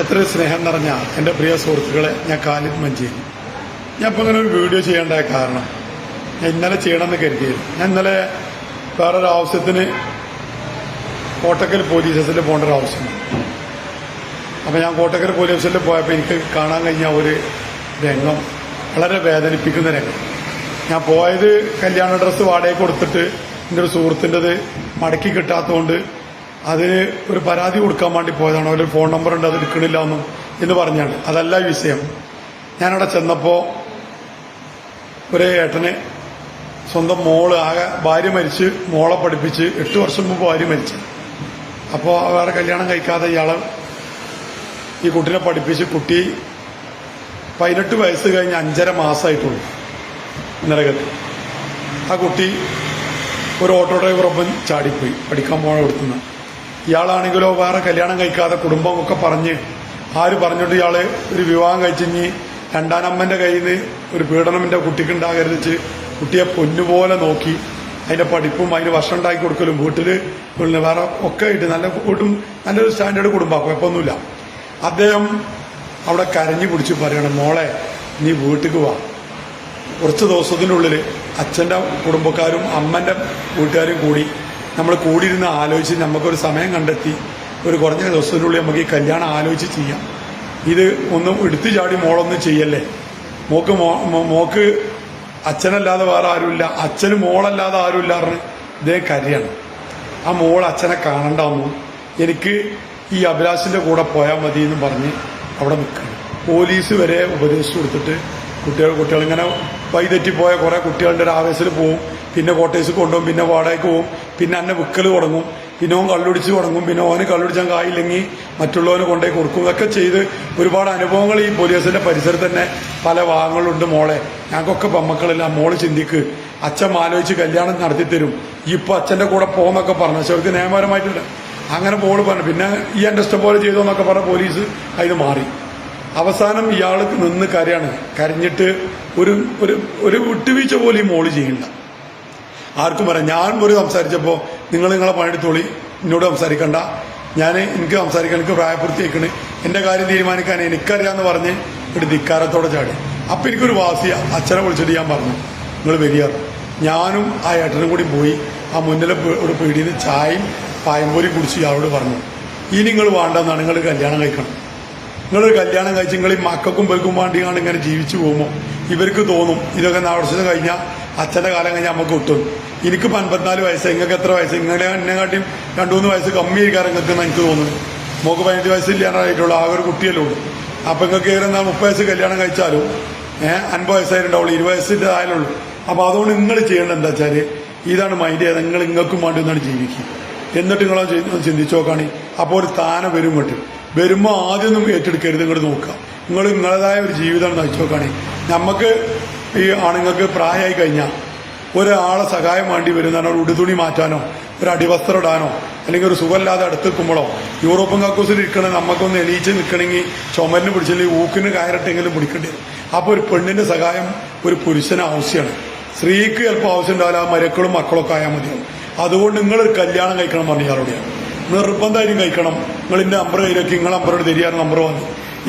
എത്ര സ്നേഹം നിറഞ്ഞ എന്റെ പ്രിയ സുഹൃത്തുക്കളെ ഞാൻ കാലിദ് മഞ്ചേരി. ഞാൻ ഇപ്പോൾ ഇങ്ങനെ ഒരു വീഡിയോ ചെയ്യേണ്ട കാരണം ഞാൻ ഇന്നലെ ചെയ്യണമെന്ന് കരുതിയിരുന്നു ഞാൻ ഇന്നലെ വേറൊരു ആവശ്യത്തിന് കോട്ടക്കൽ പോലീസ് സ്റ്റേഷനിൽ പോകേണ്ട ഒരു ആവശ്യമാണ് അപ്പം ഞാൻ കോട്ടക്കൽ പോലീസ് സ്റ്റേഷനിൽ പോയപ്പോൾ എനിക്ക് കാണാൻ കഴിഞ്ഞ ഒരു രംഗം വളരെ വേദനിപ്പിക്കുന്ന രംഗം. ഞാൻ പോയത് കല്യാണ ഡ്രസ്സ് വാടകയ്ക്ക് കൊടുത്തിട്ട് എന്റെ ഒരു സുഹൃത്തിന്റെത് മടക്കി കിട്ടാത്തതുകൊണ്ട് അതിന് ഒരു പരാതി കൊടുക്കാൻ വേണ്ടി പോയതാണ്. അവർ ഫോൺ നമ്പർ ഉണ്ട് അത് എടുക്കണില്ല എന്നും എന്ന് പറഞ്ഞാണ്. അതല്ല വിഷയം. ഞാനവിടെ ചെന്നപ്പോൾ ഒരു ഏട്ടന് സ്വന്തം മോൾ ആകെ ഭാര്യ മരിച്ച് മോളെ പഠിപ്പിച്ച് എട്ട് വർഷം മുമ്പ് ഭാര്യ മരിച്ചു. അപ്പോൾ വേറെ കല്യാണം കഴിക്കാതെ ഇയാൾ ഈ കുട്ടിനെ പഠിപ്പിച്ച് കുട്ടി പതിനെട്ട് വയസ്സ് കഴിഞ്ഞ് അഞ്ചര മാസമായിട്ടുള്ളൂ നിലകത്ത്. ആ കുട്ടി ഒരു ഓട്ടോ ഡ്രൈവറൊപ്പം ചാടിപ്പോയി. പഠിക്കാൻ പോണ കൊടുത്തുന്ന ഇയാളാണെങ്കിലോ വേറെ കല്യാണം കഴിക്കാതെ കുടുംബമൊക്കെ പറഞ്ഞ് ആര് പറഞ്ഞിട്ട് ഇയാൾ ഒരു വിവാഹം കഴിച്ചിഞ്ഞ് രണ്ടാനമ്മന്റെ കയ്യിൽ നിന്ന് ഒരു പീഡനം എന്റെ കുട്ടിക്ക് ഉണ്ടാകരുതിച്ച് കുട്ടിയെ പൊന്നുപോലെ നോക്കി അതിന്റെ പഠിപ്പും അതിന് ഭക്ഷണം ഉണ്ടാക്കി കൊടുക്കലും വീട്ടിൽ വീട്ടിൽ വേറെ ഒക്കെ ആയിട്ട് നല്ല വീട്ടും നല്ലൊരു സ്റ്റാൻഡേർഡ് കുടുംബം കുഴപ്പമൊന്നുമില്ല. അദ്ദേഹം അവിടെ കരഞ്ഞു പിടിച്ച് പറയണം മോളെ നീ വീട്ടിക്ക് വാ. കുറച്ച് ദിവസത്തിനുള്ളിൽ അച്ഛന്റെ കുടുംബക്കാരും അമ്മന്റെ വീട്ടുകാരും കൂടി നമ്മൾ കൂടിയിരുന്ന് ആലോചിച്ച് നമുക്കൊരു സമയം കണ്ടെത്തി. ഒരു കുറഞ്ഞ ദിവസത്തിനുള്ളിൽ നമുക്ക് ഈ കല്യാണം ആലോചിച്ച് ചെയ്യാം. ഇത് ഒന്നും എടുത്തു ചാടി മോളൊന്നും ചെയ്യല്ലേ? മോക്ക് മോക്ക് അച്ഛനല്ലാതെ വേറെ ആരുമില്ല. അച്ഛന് മോളല്ലാതെ ആരുമില്ല പറഞ്ഞ് ഇതേ കരയാണ്. ആ മോൾ അച്ഛനെ കാണണ്ടാന്നു എനിക്ക് ഈ അഭിലാഷിന്റെ കൂടെ പോയാൽ മതി എന്ന് പറഞ്ഞ് അവിടെ നിൽക്കണം പോലീസ് വരെ ഉപദേശിച്ചു കൊടുത്തിട്ട് കുട്ടികൾ ഇങ്ങനെ വൈതെറ്റിപ്പോയ കുറെ കുട്ടികളുടെ ഒരു ആവേശത്തിൽ പോവും. പിന്നെ കോട്ടേഴ്സ് കൊണ്ടുപോകും പിന്നെ വാടകയ്ക്ക് പോവും. പിന്നെ അന്നെ വിക്കൽ തുടങ്ങും. പിന്നെ കള്ളുടിച്ച് തുടങ്ങും. പിന്നെ ഓന് കള്ളുടിച്ചാൽ കായില്ലെങ്കിൽ മറ്റുള്ളവന് കൊണ്ടുപോയി കൊടുക്കും. ഇതൊക്കെ ചെയ്ത് ഒരുപാട് അനുഭവങ്ങൾ ഈ പോലീസിന്റെ പരിസരത്ത് തന്നെ പല ഭാഗങ്ങളുണ്ട് മോളെ. ഞങ്ങൾക്കൊക്കെ പെമ്മക്കളില്ല മോൾ ചിന്തിക്ക്. അച്ഛൻ ആലോചിച്ച് കല്യാണം നടത്തി തരും ഇപ്പൊ അച്ഛന്റെ കൂടെ പോകുന്നൊക്കെ പറഞ്ഞു. പക്ഷെ അവർക്ക് നിയമപരമായിട്ടില്ല. അങ്ങനെ മോൾ പറഞ്ഞു. പിന്നെ ഈ എന്റെ ഇഷ്ടം പോലെ ചെയ്തോന്നൊക്കെ പറഞ്ഞ പോലീസ് അതിന് മാറി. അവസാനം ഇയാൾക്ക് നിന്ന് കരയാണ്. കരഞ്ഞിട്ട് ഒരു ഒരു ഒരു വിട്ടുവീഴ്ച പോലും ഈ മോൾ ചെയ്യില്ല ആർക്കും പറയാം. ഞാൻ ഒരു സംസാരിച്ചപ്പോൾ നിങ്ങൾ നിങ്ങളെ പണിയെടുത്തോളി. എന്നോട് സംസാരിക്കണ്ട. ഞാൻ എനിക്ക് സംസാരിക്കാൻ എനിക്ക് പ്രായപൂർത്തിയാക്കണ് എന്റെ കാര്യം തീരുമാനിക്കാൻ എനിക്കറിയാന്ന് പറഞ്ഞ് ഒരു ധിക്കാരത്തോടെ ചാടി. അപ്പൊ എനിക്കൊരു വാസിയ. അച്ഛനെ വിളിച്ചിട്ട് ഞാൻ പറഞ്ഞു. നിങ്ങൾ വലിയ ഞാനും ആ ഏട്ടനും കൂടി പോയി ആ മുന്നിലെ ഒരു പീടിയിൽ ചായയും പായമ്പൂരി കുടിച്ച് ഇയാളോട് പറഞ്ഞു. ഇനി നിങ്ങൾ വേണ്ടെന്നാണ്. നിങ്ങൾ കല്യാണം കഴിക്കണം. നിങ്ങളൊരു കല്യാണം കഴിച്ച് നിങ്ങൾ ഈ മക്കൾക്കും പേർക്കും വേണ്ടിയാണ് ഇങ്ങനെ ജീവിച്ചു പോകുമ്പോൾ ഇവർക്ക് തോന്നും ഇതൊക്കെ നാടർച്ചത് കഴിഞ്ഞാൽ അച്ഛന്റെ കാലം കഴിഞ്ഞാൽ നമുക്ക് കിട്ടും എനിക്ക് പൻപത്തിനാല് വയസ്സ് നിങ്ങൾക്ക് എത്ര വയസ്സ്? നിങ്ങളെ എന്നെക്കാട്ടിയും രണ്ടു മൂന്ന് വയസ്സ് കമ്മിയായിരിക്കാറ് നിങ്ങൾക്ക് എന്ന് എനിക്ക് തോന്നുന്നു മോക്ക് വയസ്സ് വയസ്സില്ലാണ്ടായിട്ടുള്ളൂ ആകെ ഒരു കുട്ടിയല്ലേ ഉള്ളൂ. അപ്പൊ നിങ്ങൾക്ക് ഏറെ എന്നാൽ മുപ്പത് വയസ്സ് കല്യാണം കഴിച്ചാലും ഏഹ് അൻപത് വയസ്സായിട്ടുണ്ടാവുള്ളൂ ഇരുപത് വയസ്സിന്റെ ആയാലുള്ളൂ അപ്പൊ അതുകൊണ്ട് നിങ്ങൾ ചെയ്യേണ്ടത് എന്താ വെച്ചാൽ ഇതാണ് മൈൻഡ് ചെയ്ത് നിങ്ങൾ നിങ്ങൾക്കും വേണ്ടി ഒന്നാണ് ജീവിക്കുക. എന്നിട്ട് നിങ്ങൾ ചിന്തിച്ചു നോക്കുകയാണെങ്കിൽ അപ്പോൾ ഒരു താനം വരും ഇങ്ങോട്ട്. വരുമ്പോൾ ആദ്യമൊന്നും ഏറ്റെടുക്കരുത് ഇങ്ങോട്ട് നോക്കുക. നിങ്ങൾ നിങ്ങളേതായ ഒരു ജീവിതം നയിച്ചു നോക്കുകയാണെങ്കിൽ നമുക്ക് ഈ ആണുങ്ങൾക്ക് പ്രായമായി കഴിഞ്ഞാൽ ഒരാളെ സഹായം വേണ്ടി വരുന്നതാണ് ഒരു ഉടുതുണി മാറ്റാനോ ഒരു അടിവസ്ത്രം ഇടാനോ അല്ലെങ്കിൽ ഒരു സുഖമില്ലാതെ അടുത്ത് നിൽക്കുമ്പോഴോ യൂറോപ്യൻ കക്കൂസിൽ ഇരിക്കണേ നമുക്കൊന്ന് എണീച്ച് നിൽക്കണമെങ്കിൽ ചുമലിന് പിടിച്ചില്ലെങ്കിൽ ഊക്കിന് കയറിട്ടെങ്കിലും പിടിക്കേണ്ടി വരും. അപ്പോൾ ഒരു പെണ്ണിന്റെ സഹായം ഒരു പുരുഷന് ആവശ്യമാണ്. സ്ത്രീക്ക് ചിലപ്പോൾ ആവശ്യം ഉണ്ടാവില്ല മരക്കളും മക്കളൊക്കെ ആയാൽ മതിയാവും. അതുകൊണ്ട് നിങ്ങളൊരു കല്യാണം കഴിക്കണം പറഞ്ഞു ഇയാളോടെയാണ് നിർബന്ധമായിട്ടും കഴിക്കണം. നിങ്ങൾ ഇന്റെ നമ്പർ കയ്യിലേക്ക് നിങ്ങളെ നമ്പറോട് തരികയാണ് നമ്പർ വന്ന്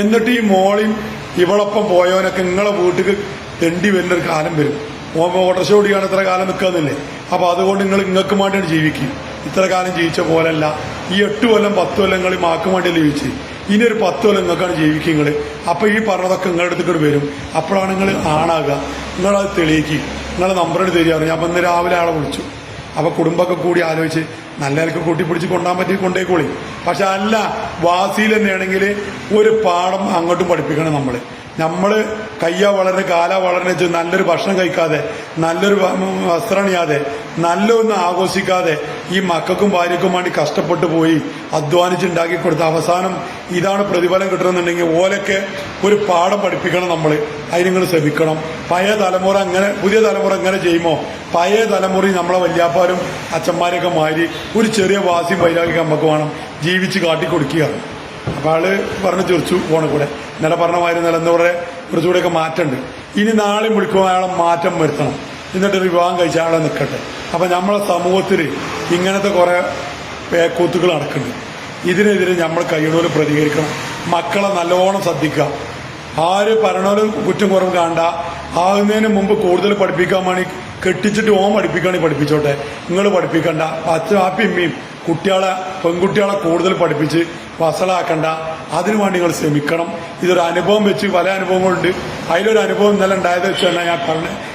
എന്നിട്ട് ഈ മോളിയും ഇവളൊപ്പം പോയവനൊക്കെ നിങ്ങളെ വീട്ടിൽ തെണ്ടി വരുന്ന ഒരു കാലം വരും. ഓട്ടോറിക്ഷ ഓടിയാണ് ഇത്ര കാലം നിൽക്കുന്നില്ലേ അപ്പൊ അതുകൊണ്ട് നിങ്ങൾ നിങ്ങൾക്ക് വേണ്ടിയാണ് ജീവിക്കും ഇത്ര കാലം ജീവിച്ച പോലല്ല. ഈ എട്ട് കൊല്ലം പത്ത് കൊല്ലം നിങ്ങൾ മാക്ക് വേണ്ടിയല്ലേ ജീവിച്ച്? ഇനി ഒരു പത്ത് കൊല്ലം നിങ്ങൾക്കാണ് ജീവിക്കുക നിങ്ങൾ. അപ്പൊ ഈ പറഞ്ഞതൊക്കെ നിങ്ങളുടെ അടുത്തേക്ക് വരും. അപ്പോഴാണ് നിങ്ങൾ ആണാകുക. നിങ്ങളത് തെളിയിക്കുക. നിങ്ങളെ നമ്പറിന് തരികയാണ്. ഞാൻ ഇന്ന് രാവിലെ ആളെ വിളിച്ചു. അപ്പൊ കുടുംബമൊക്കെ കൂടി ആലോചിച്ച് നല്ല നിലയ്ക്ക് കൂട്ടിപ്പിടിച്ച് കൊണ്ടാൻ പറ്റി കൊണ്ടേക്കോളി. പക്ഷെ അല്ല വാസിയിൽ തന്നെയാണെങ്കിൽ ഒരു പാഠം അങ്ങോട്ടും പഠിപ്പിക്കണം നമ്മൾ. നമ്മൾ കയ്യ വളരെ കാല വളരെ നല്ലൊരു ഭക്ഷണം കഴിക്കാതെ നല്ലൊരു വ- വസ്ത്രം അണിയാതെ നല്ലൊന്നും ആഘോഷിക്കാതെ ഈ മക്കൾക്കും ഭാര്യക്കും വേണ്ടി കഷ്ടപ്പെട്ടു പോയി അധ്വാനിച്ച് ഉണ്ടാക്കി കൊടുത്ത അവസാനം ഇതാണ് പ്രതിഫലം കിട്ടണമെന്നുണ്ടെങ്കിൽ ഓലൊക്കെ ഒരു പാഠം പഠിപ്പിക്കണം നമ്മൾ അതിന് നിങ്ങൾ ശ്രമിക്കണം. പഴയ തലമുറ അങ്ങനെ പുതിയ തലമുറ അങ്ങനെ ചെയ്യുമോ? പഴയ തലമുറ നമ്മളെ വല്യാപ്പാരും അച്ഛന്മാരെയൊക്കെ മാറി ഒരു ചെറിയ വാസിയും വൈരാഗ്യം നമുക്ക് വേണം ജീവിച്ച് കാട്ടിക്കൊടുക്കുകയാണ് അപ്പൊ ആൾ പറഞ്ഞു തീർച്ചു പോണ കൂടെ. ഇന്നലെ പറഞ്ഞ മാതിരി നില എന്താ പറയുക കുറച്ചുകൂടെയൊക്കെ മാറ്റമുണ്ട്. ഇനി നാളെ വിളിക്കുമ്പോൾ അയാളെ മാറ്റം വരുത്തണം. എന്നിട്ട് ഒരു വിവാഹം കഴിച്ച ആളെ നിൽക്കട്ടെ. അപ്പൊ നമ്മളെ സമൂഹത്തിൽ ഇങ്ങനത്തെ കുറെ പേക്കൂത്തുകൾ നടക്കുന്നുണ്ട്. ഇതിനെതിരെ നമ്മൾ കഴിയുന്നവരെ പ്രതികരിക്കണം. മക്കളെ നല്ലോണം ശ്രദ്ധിക്കുക. ആര് പറയണോലും കുറ്റം കുറവ് കാണണ്ട ആകുന്നതിന് മുമ്പ് കൂടുതൽ പഠിപ്പിക്കാൻ വേണ്ടി കെട്ടിച്ചിട്ട് ഓം പഠിപ്പിക്കുകയാണെങ്കിൽ പഠിപ്പിച്ചോട്ടെ. നിങ്ങൾ പഠിപ്പിക്കണ്ട. അച്ഛൻ ആപ്പിമ്മയും കുട്ടികളെ പെൺകുട്ടികളെ കൂടുതൽ പഠിപ്പിച്ച് വസളാക്കണ്ട. അതിനു വേണ്ടി നിങ്ങൾ ശ്രമിക്കണം. ഇതൊരു അനുഭവം വെച്ച് പല അനുഭവങ്ങളുണ്ട്. അതിലൊരു അനുഭവം ഇന്നലെ ഉണ്ടായത് വെച്ച് തന്നെ ഞാൻ പറഞ്ഞ്